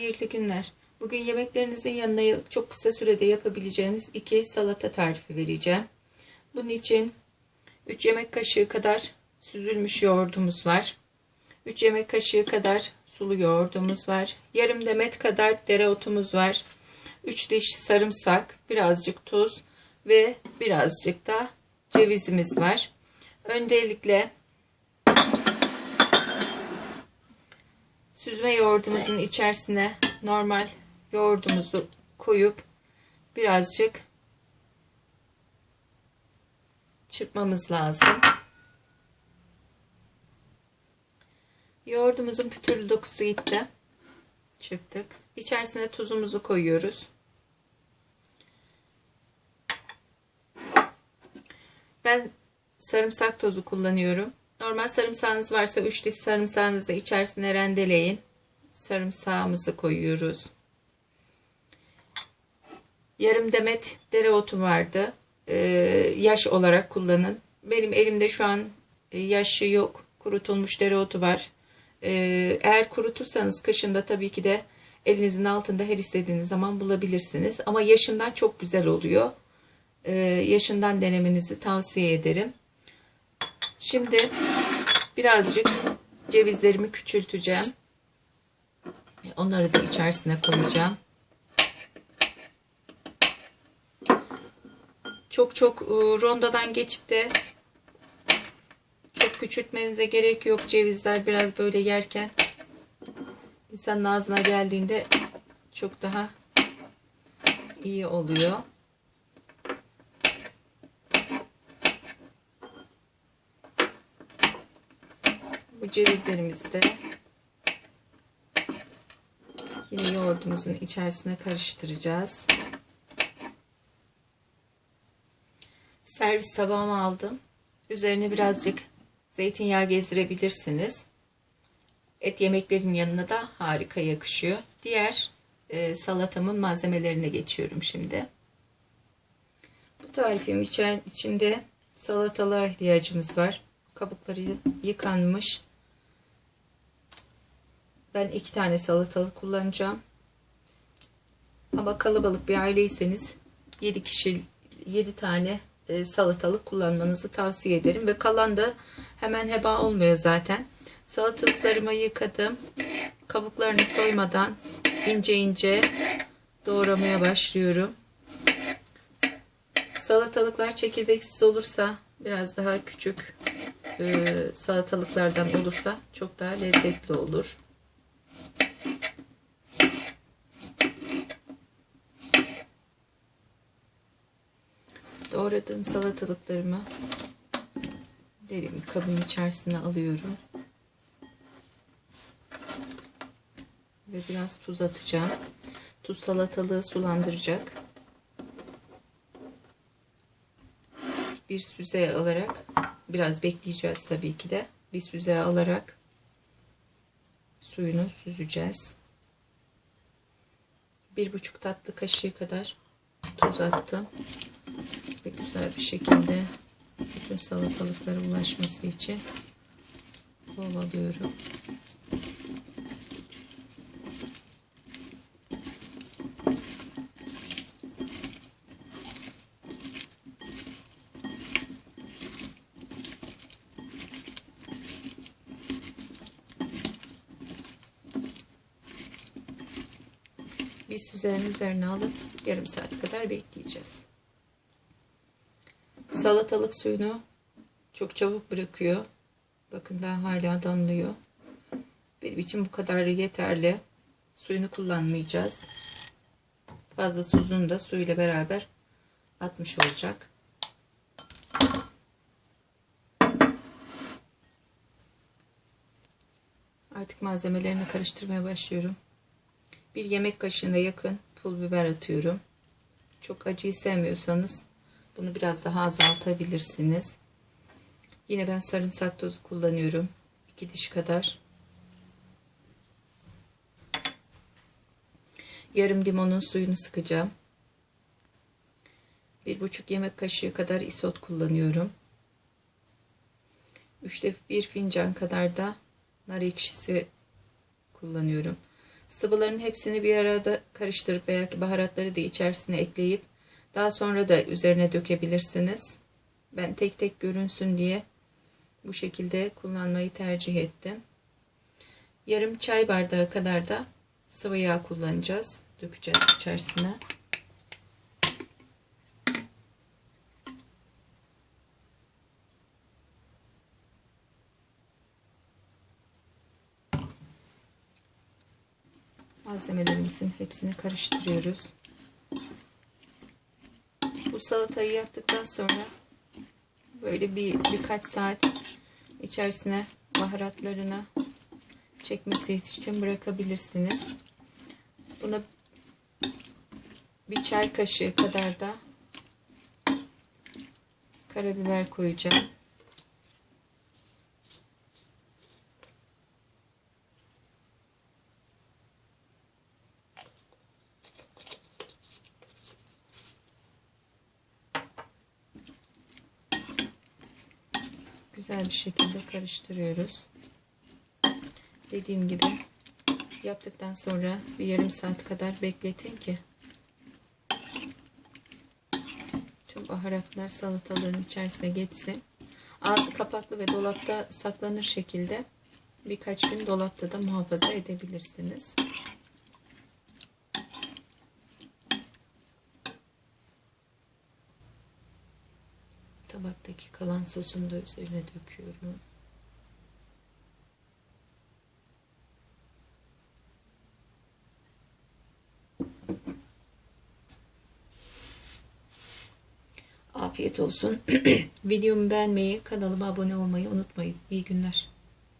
Hayırlı günler. Bugün yemeklerinizin yanına çok kısa sürede yapabileceğiniz iki salata tarifi vereceğim. Bunun için 3 yemek kaşığı kadar süzülmüş yoğurdumuz var. 3 yemek kaşığı kadar sulu yoğurdumuz var. Yarım demet kadar dereotumuz var. 3 diş sarımsak, birazcık tuz ve birazcık da cevizimiz var. Öncelikle süzme yoğurdumuzun içerisine normal yoğurdumuzu koyup birazcık çırpmamız lazım. Yoğurdumuzun pütürlü dokusu gitti. Çırptık. İçerisine tuzumuzu koyuyoruz. Ben sarımsak tozu kullanıyorum. Normal sarımsağınız varsa 3 diş sarımsağınızı içerisine rendeleyin. Sarımsağımızı koyuyoruz. Yarım demet dereotu vardı. Ee, yaş olarak kullanın. Benim elimde şu an e, yaşı yok. Kurutulmuş dereotu var. Ee, eğer kurutursanız kışında tabii ki de elinizin altında her istediğiniz zaman bulabilirsiniz. Ama yaşından çok güzel oluyor. Ee, yaşından denemenizi tavsiye ederim. Şimdi birazcık cevizlerimi küçülteceğim. Onları da içerisine koyacağım. Çok çok e, rondadan geçip de çok küçültmenize gerek yok. Cevizler biraz böyle yerken insanın ağzına geldiğinde çok daha iyi oluyor. Bu cevizlerimizi de yine yoğurdumuzun içerisine karıştıracağız. Servis tabağımı aldım. Üzerine birazcık zeytinyağı gezdirebilirsiniz. Et yemeklerin yanına da harika yakışıyor. Diğer e, salatamın malzemelerine geçiyorum şimdi. Bu tarifim içinde salatalığa ihtiyacımız var. Kabukları yıkanmış ben iki tane salatalık kullanacağım. Ama kalabalık bir aileyseniz 7 kişi 7 tane e, salatalık kullanmanızı tavsiye ederim. Ve kalan da hemen heba olmuyor zaten. Salatalıklarımı yıkadım. Kabuklarını soymadan ince ince doğramaya başlıyorum. Salatalıklar çekirdeksiz olursa biraz daha küçük e, salatalıklardan olursa çok daha lezzetli olur. Doğradığım salatalıklarımı derin kabın içerisine alıyorum. Ve biraz tuz atacağım. Tuz salatalığı sulandıracak. Bir süzeye alarak biraz bekleyeceğiz tabii ki de. Bir süzeye alarak suyunu süzeceğiz. Bir buçuk tatlı kaşığı kadar tuz attım güzel bir şekilde bütün salatalıklara ulaşması için ovalıyorum. Biz üzerine üzerine alıp yarım saat kadar bekleyeceğiz. Salatalık suyunu çok çabuk bırakıyor. Bakın daha hala damlıyor. Benim için bu kadar yeterli. Suyunu kullanmayacağız. Fazla tuzunu da suyla beraber atmış olacak. Artık malzemelerini karıştırmaya başlıyorum. Bir yemek kaşığına yakın pul biber atıyorum. Çok acıyı sevmiyorsanız bunu biraz daha azaltabilirsiniz. Yine ben sarımsak tozu kullanıyorum. 2 diş kadar. Yarım limonun suyunu sıkacağım. Bir buçuk yemek kaşığı kadar isot kullanıyorum. Üçte bir fincan kadar da nar ekşisi kullanıyorum. Sıvıların hepsini bir arada karıştırıp veya baharatları da içerisine ekleyip daha sonra da üzerine dökebilirsiniz. Ben tek tek görünsün diye bu şekilde kullanmayı tercih ettim. Yarım çay bardağı kadar da sıvı yağ kullanacağız. Dökeceğiz içerisine. Malzemelerimizin hepsini karıştırıyoruz. Bu salatayı yaptıktan sonra böyle bir birkaç saat içerisine baharatlarına çekmesi için bırakabilirsiniz. Buna bir çay kaşığı kadar da karabiber koyacağım. Güzel bir şekilde karıştırıyoruz. Dediğim gibi yaptıktan sonra bir yarım saat kadar bekletin ki tüm baharatlar salatalığın içerisine geçsin. Ağzı kapaklı ve dolapta saklanır şekilde birkaç gün dolapta da muhafaza edebilirsiniz. Tabaktaki kalan sosumu da üzerine döküyorum. Afiyet olsun. Videomu beğenmeyi, kanalıma abone olmayı unutmayın. İyi günler.